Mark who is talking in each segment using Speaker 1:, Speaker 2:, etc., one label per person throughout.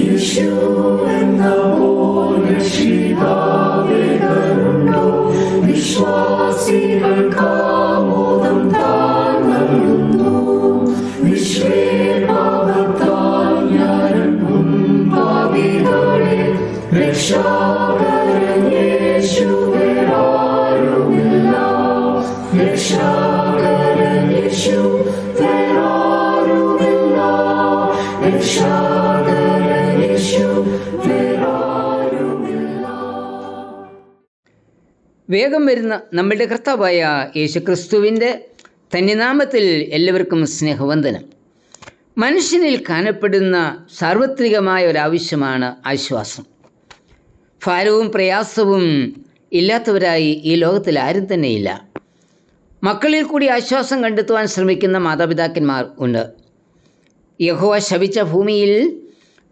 Speaker 1: Yeshua and the Holy Sheba.
Speaker 2: വേഗം വരുന്ന നമ്മളുടെ കർത്താവായ യേശുക്രിസ്തുവിന്റെ തന്നിനാമത്തിൽ എല്ലാവർക്കും സ്നേഹവന്ദനം. മനുഷ്യനിൽ കാണപ്പെടുന്ന സാർവത്രികമായ ഒരാവശ്യമാണ് ആശ്വാസം. ഭാരവും പ്രയാസവും ഇല്ലാത്തവരായി ഈ ലോകത്തിൽ ആരും തന്നെയില്ല. മക്കളിൽ കൂടി ആശ്വാസം കണ്ടെത്തുവാൻ ശ്രമിക്കുന്ന മാതാപിതാക്കന്മാർ ഉണ്ട്. യഹോവ ശവിച്ച ഭൂമിയിൽ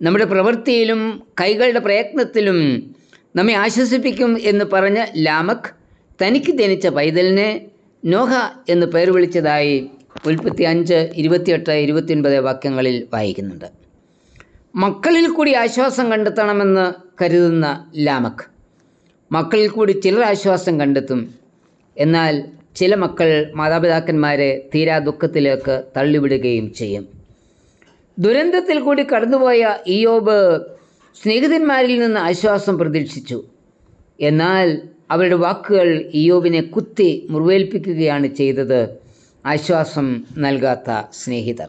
Speaker 2: നമ്മുടെ പ്രവൃത്തിയിലും കൈകളുടെ പ്രയത്നത്തിലും നമ്മെ ആശ്വസിപ്പിക്കും എന്ന് പറഞ്ഞ ലാമക് തനിക്ക് ജനിച്ച പൈതലിനെ നോഹ എന്ന് പേർ വിളിച്ചതായി ഉൽപ്പത്തി അഞ്ച് ഇരുപത്തിയെട്ട് ഇരുപത്തിയൊൻപത് വാക്യങ്ങളിൽ വായിക്കുന്നുണ്ട്. മക്കളിൽ കൂടി ആശ്വാസം കണ്ടെത്തണമെന്ന് കരുതുന്ന ലാമക് മക്കളിൽ കൂടി ചിലർ ആശ്വാസം കണ്ടെത്തും. എന്നാൽ ചില മക്കൾ മാതാപിതാക്കന്മാരെ തീരാ ദുഃഖത്തിലേക്ക് തള്ളിവിടുകയും ചെയ്യും. ദുരന്തത്തിൽ കൂടി കടന്നുപോയ ഇയോബ് സ്നേഹിതന്മാരിൽ നിന്ന് ആശ്വാസം പ്രതീക്ഷിച്ചു. എന്നാൽ അവരുടെ വാക്കുകൾ ഇയോബിനെ കുത്തി മുറിവേൽപ്പിക്കുകയാണ് ചെയ്തത്. ആശ്വാസം നൽകാത്ത സ്നേഹിതർ.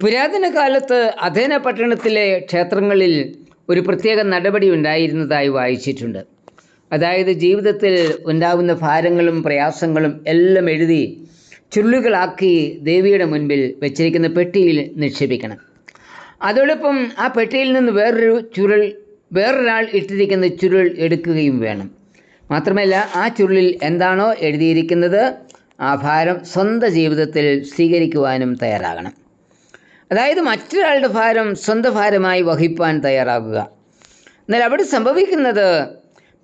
Speaker 2: പുരാതന കാലത്ത് അധേന പട്ടണത്തിലെ ക്ഷേത്രങ്ങളിൽ ഒരു പ്രത്യേക നടപടി ഉണ്ടായിരുന്നതായി വായിച്ചിട്ടുണ്ട്. അതായത് ജീവിതത്തിൽ ഉണ്ടാകുന്ന ഭാരങ്ങളും പ്രയാസങ്ങളും എല്ലാം എഴുതി ചുരുളുകളാക്കി ദേവിയുടെ മുൻപിൽ വെച്ചിരിക്കുന്ന പെട്ടിയിൽ നിക്ഷേപിക്കണം. അതോടൊപ്പം ആ പെട്ടിയിൽ നിന്ന് വേറൊരു ചുരുൾ വേറൊരാൾ ഇട്ടിരിക്കുന്ന ചുരുൾ എടുക്കുകയും വേണം. മാത്രമല്ല ആ ചുരുളിൽ എന്താണോ എഴുതിയിരിക്കുന്നത്? ആ ഭാരം സ്വന്തം ജീവിതത്തിൽ സ്വീകരിക്കുവാനും തയ്യാറാകണം. അതായത് മറ്റൊരാളുടെ ഭാരം സ്വന്തം ഭാരമായി വഹിപ്പാൻ തയ്യാറാകുക. എന്നാൽ അവിടെ സംഭവിക്കുന്നത്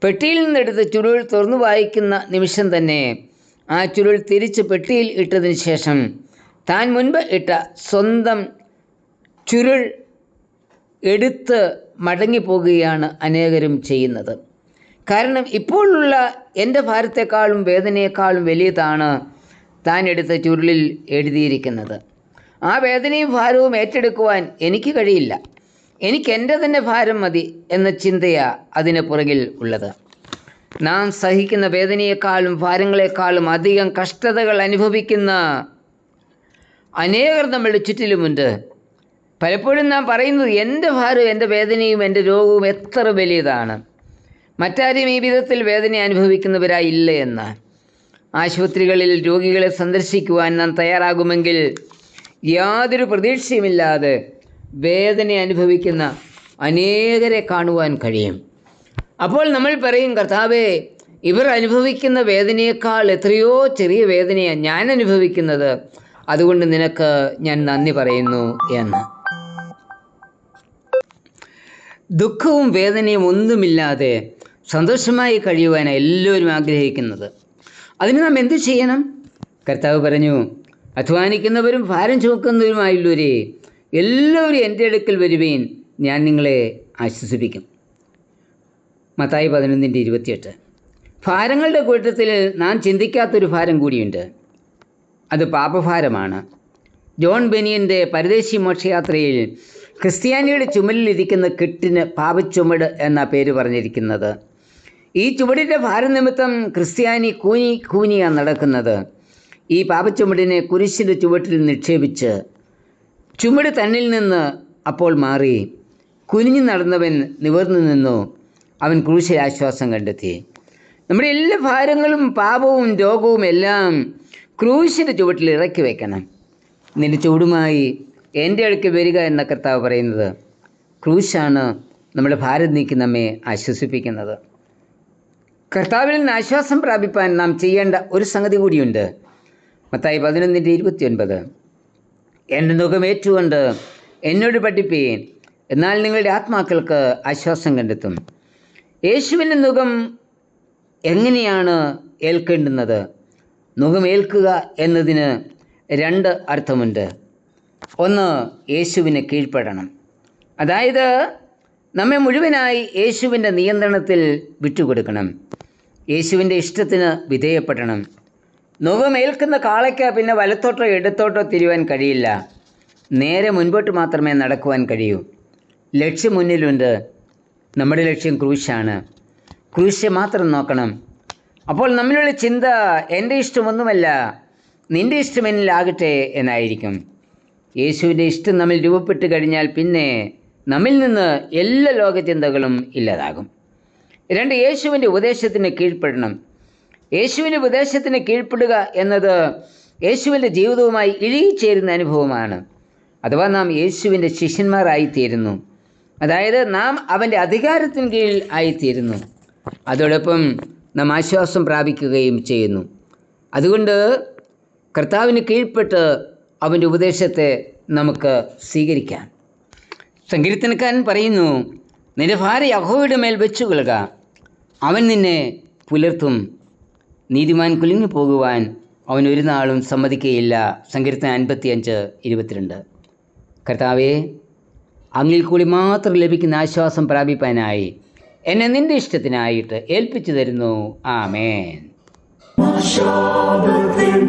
Speaker 2: പെട്ടിയിൽ നിന്നെടുത്ത് ചുരുൾ തുറന്നു വായിക്കുന്ന നിമിഷം തന്നെ ആ ചുരുൾ തിരിച്ച് പെട്ടിയിൽ ഇട്ടതിന് ശേഷം താൻ മുൻപ് ഇട്ട സ്വന്തം ചുരുൾ എടുത്ത് മടങ്ങിപ്പോകുകയാണ് അനേകരും ചെയ്യുന്നത്. കാരണം ഇപ്പോഴുള്ള എന്റെ ഭാരത്തെക്കാളും വേദനയെക്കാളും വലിയതാണ് താൻ എടുത്ത ചുരുളിൽ എഴുതിയിരിക്കുന്നത്. ആ വേദനയും ഭാരവും ഏറ്റെടുക്കുവാൻ എനിക്ക് കഴിയില്ല. എനിക്ക് എന്റെ തന്നെ ഭാരം മതി എന്ന ചിന്തയാ അതിന് പുറകിൽ ഉള്ളത്. നാം സഹിക്കുന്ന വേദനയെക്കാളും ഭാരങ്ങളെക്കാളും അധികം കഷ്ടതകൾ അനുഭവിക്കുന്ന അനേകർ നമ്മളുടെ ചുറ്റിലുമുണ്ട്. പലപ്പോഴും നാം പറയുന്നത് എന്റെ ഭാരവും എന്റെ വേദനയും എന്റെ രോഗവും എത്ര വലിയതാണ്. മറ്റാരും ഈ വിധത്തിൽ വേദന അനുഭവിക്കുന്നവരായില്ല എന്ന്. ആശുപത്രികളിൽ രോഗികളെ സന്ദർശിക്കുവാൻ നാം തയ്യാറാകുമെങ്കിൽ യാതൊരു പ്രതീക്ഷയുമില്ലാതെ വേദന അനുഭവിക്കുന്ന അനേകരെ കാണുവാൻ കഴിയും. അപ്പോൾ നമ്മൾ പറയും കർത്താവേ ഇവർ അനുഭവിക്കുന്ന വേദനയേക്കാൾ എത്രയോ ചെറിയ വേദനയാണ് ഞാൻ അനുഭവിക്കുന്നത്. അതുകൊണ്ട് നിനക്ക് ഞാൻ നന്ദി പറയുന്നു എന്ന്. ദുഃഖവും വേദനയും ഒന്നുമില്ലാതെ സന്തോഷമായി കഴിയുവാനാണ് എല്ലാവരും ആഗ്രഹിക്കുന്നത്. അതിന് നാം എന്ത് ചെയ്യണം? കർത്താവ് പറഞ്ഞു അധ്വാനിക്കുന്നവരും ഭാരം ചുമക്കുന്നവരുമായുള്ളവരെ എല്ലാവരും എന്റെ അടുക്കൽ വരുവേൻ ഞാൻ നിങ്ങളെ ആശ്വസിപ്പിക്കും. മത്തായി പതിനൊന്നിന്റെ ഇരുപത്തിയെട്ട്. ഭാരങ്ങളുടെ കൂട്ടത്തിൽ നാം ചിന്തിക്കാത്തൊരു ഭാരം കൂടിയുണ്ട്. അത് പാപഭാരമാണ്. ജോൺ ബെനിയന്റെ പരദേശി മോക്ഷയാത്രയിൽ ക്രിസ്ത്യാനിയുടെ ചുമലിലിരിക്കുന്ന കെട്ടിന് പാപച്ചുമട് എന്ന പേര് പറഞ്ഞിരിക്കുന്നത്. ഈ ചുവടിന്റെ ഭാരനിമിത്തം ക്രിസ്ത്യാനി കൂനി കൂനിയാണ് നടക്കുന്നത്. ഈ പാപച്ചുമടിനെ കുരിശിന്റെ ചുവട്ടിൽ നിക്ഷേപിച്ച് ചുമട് തന്നിൽ നിന്ന് അപ്പോൾ മാറി കുനിഞ്ഞു നടന്നവൻ നിവർന്നു നിന്നു. അവൻ ക്രൂശിൽ ആശ്വാസം കണ്ടെത്തി. നമ്മുടെ എല്ലാ ഭാരങ്ങളും പാപവും രോഗവും എല്ലാം ക്രൂശിന്റെ ചുവട്ടിൽ ഇറക്കി വെക്കണം. നിന്റെ ചൂടുമായി എന്റെ അടുക്ക് വരിക എന്ന കർത്താവ് പറയുന്നത് ക്രൂശാണ് നമ്മുടെ ഭാരം നീക്കി നമ്മെ ആശ്വസിപ്പിക്കുന്നത്. കർത്താവിൽ നിന്ന് ആശ്വാസം പ്രാപിപ്പാൻ നാം ചെയ്യേണ്ട ഒരു സംഗതി കൂടിയുണ്ട്. മത്തായി പതിനൊന്നിന്റെ ഇരുപത്തിയൊൻപത്. എന്റെ മുഖമേറ്റുകൊണ്ട് എന്നോട് പഠിപ്പീൻ എന്നാൽ നിങ്ങളുടെ ആത്മാക്കൾക്ക് ആശ്വാസം കണ്ടെത്തും. യേശുവിന്റെ മുഖം എങ്ങനെയാണ് ഏൽക്കേണ്ടുന്നത്? മുഖം ഏൽക്കുക എന്നതിന് രണ്ട് അർത്ഥമുണ്ട്. ഒന്ന് യേശുവിനെ കീഴ്പ്പെടണം. അതായത് നമ്മെ മുഴുവനായി യേശുവിന്റെ നിയന്ത്രണത്തിൽ വിട്ടുകൊടുക്കണം. യേശുവിന്റെ ഇഷ്ടത്തിന് വിധേയപ്പെടണം. നുകമേൽക്കുന്ന കാളയ്ക്ക് പിന്നെ വലത്തോട്ടോ ഇടത്തോട്ടോ തിരിയുവാൻ കഴിയില്ല. നേരെ മുൻപോട്ട് മാത്രമേ നടക്കുവാൻ കഴിയൂ. ലക്ഷ്യം മുന്നിലുണ്ട്. നമ്മുടെ ലക്ഷ്യം ക്രൂശാണ്. ക്രൂശ് മാത്രം നോക്കണം. അപ്പോൾ നമ്മളുടെ ചിന്ത എന്റെ ഇഷ്ടമൊന്നുമല്ല നിന്റെ ഇഷ്ടം എന്നിലാകട്ടെ എന്നായിരിക്കും. യേശുവിന്റെ ഇഷ്ടം നമ്മൾ രൂപപ്പെട്ട് കഴിഞ്ഞാൽ പിന്നെ നമ്മിൽ നിന്ന് എല്ലാ ലോകചിന്തകളും ഇല്ലാതാകും. രണ്ട് യേശുവിന്റെ ഉപദേശത്തിന് കീഴ്പ്പെടണം. യേശുവിന്റെ ഉപദേശത്തിന് കീഴ്പ്പെടുക എന്നത് യേശുവിന്റെ ജീവിതവുമായി ഇഴുകിച്ചേരുന്ന അനുഭവമാണ്. അഥവാ നാം യേശുവിന്റെ ശിഷ്യന്മാരായിത്തീരുന്നു അതായത് നാം അവന്റെ അധികാരത്തിന് കീഴിൽ ആയിത്തീരുന്നു. അതോടൊപ്പം നാം ആശ്വാസം പ്രാപിക്കുകയും ചെയ്യുന്നു. അതുകൊണ്ട് കർത്താവിന് കീഴ്പ്പെട്ട് അവന്റെ ഉപദേശത്തെ നമുക്ക് സ്വീകരിക്കാം. സങ്കീർത്തനക്കാരൻ പറയുന്നു നിന്റെ ഭാര്യ അഹോയുടെ മേൽ വെച്ചു കൊള്ളുക. അവൻ നിന്നെ പുലർത്തും. നീതിമാൻ കുലുങ്ങി പോകുവാൻ അവൻ ഒരു നാളും സമ്മതിക്കുകയില്ല സങ്കീർത്തനം അൻപത്തിയഞ്ച് ഇരുപത്തിരണ്ട്. കർത്താവേ അങ്ങിൽ കൂടി മാത്രം ലഭിക്കുന്ന ആശ്വാസം പ്രാപിപ്പാനായി എന്നെ നിന്റെ ഇഷ്ടത്തിനായിട്ട് ഏൽപ്പിച്ചു തരുന്നു. ആമേൻ.
Speaker 1: ശാപത്തിൻ